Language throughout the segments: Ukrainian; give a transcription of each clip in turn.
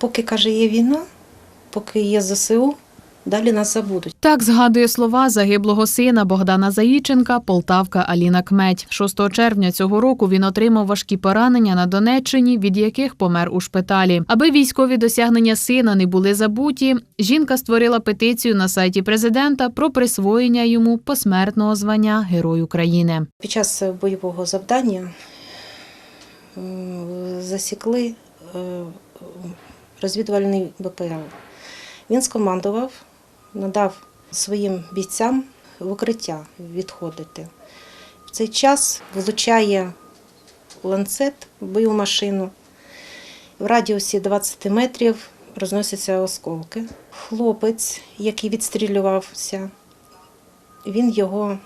Поки каже, є війна, поки є ЗСУ, далі нас забудуть. Так згадує слова загиблого сина Богдана Заїченка, полтавка Аліна Кметь. 6 червня цього року він отримав важкі поранення на Донеччині, від яких помер у шпиталі. Аби військові досягнення сина не були забуті, жінка створила петицію на сайті президента про присвоєння йому посмертного звання Герой України. Під час бойового завдання засікли е, розвідувальний БПЛА. Він скомандував, надав своїм бійцям в укриття відходити. В цей час влучає ланцет бойову машину. В радіусі 20 метрів розносяться осколки. Хлопець, який відстрілювався, він його,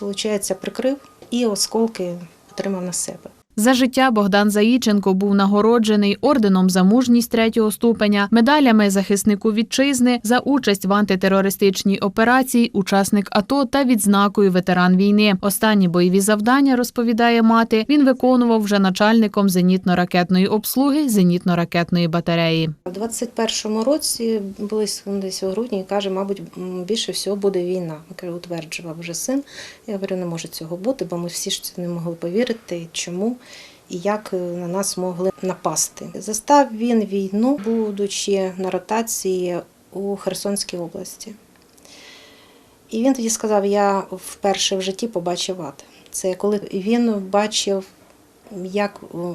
виходить, прикрив і осколки отримав на себе. За життя Богдан Заїченко був нагороджений орденом за мужність третього ступеня, медалями захиснику вітчизни за участь в антитерористичній операції, учасник АТО та відзнакою ветеран війни. Останні бойові завдання розповідає мати. Він виконував вже начальником зенітно-ракетної обслуги зенітно-ракетної батареї. У 21-му році, близько десь у грудні, каже, мабуть, більше всього буде війна. Утверджував вже син. Я говорю, не може цього бути, бо ми всі ж це не могли повірити, чому і як е, на нас могли напасти. Застав він війну, будучи на ротації у Херсонській області. І він тоді сказав: я вперше в житті побачив ад. Це коли він бачив, як о,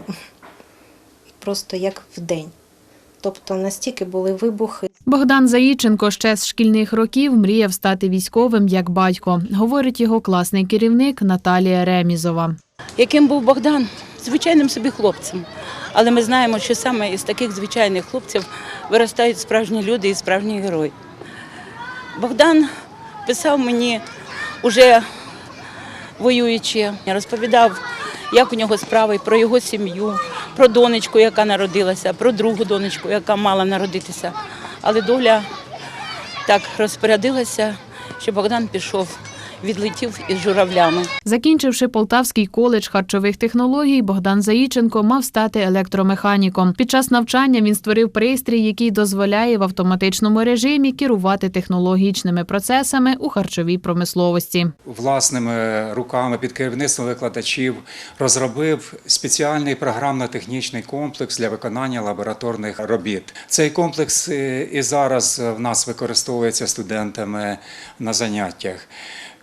просто як вдень. Тобто настільки були вибухи. Богдан Заїченко ще з шкільних років мріяв стати військовим як батько, говорить його класний керівник Наталія Ремізова. Яким був Богдан? Звичайним собі хлопцем. Але ми знаємо, що саме із таких звичайних хлопців виростають справжні люди і справжні герої. Богдан писав мені уже воюючи, розповідав, як у нього справи, про його сім'ю, про донечку, яка народилася, про другу донечку, яка мала народитися. Але доля так розпорядилася, що Богдан пішов, відлетів із журавлями. Закінчивши Полтавський коледж харчових технологій, Богдан Заїченко мав стати електромеханіком. Під час навчання він створив пристрій, який дозволяє в автоматичному режимі керувати технологічними процесами у харчовій промисловості. власними руками під керівництвом викладачів розробив спеціальний програмно-технічний комплекс для виконання лабораторних робіт. Цей комплекс е, і зараз в нас використовується студентами на заняттях.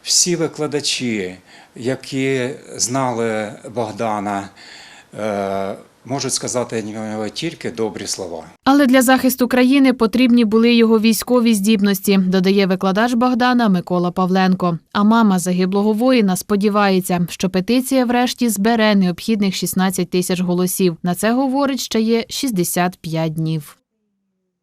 Всі викладачі, які знали Богдана, е, можуть сказати нього тільки добрі слова. Але для захисту країни потрібні були його військові здібності, додає викладач Богдана Микола Павленко. А мама загиблого воїна сподівається, що петиція врешті збере необхідних 16 тисяч голосів. На це говорить ще є 65 днів.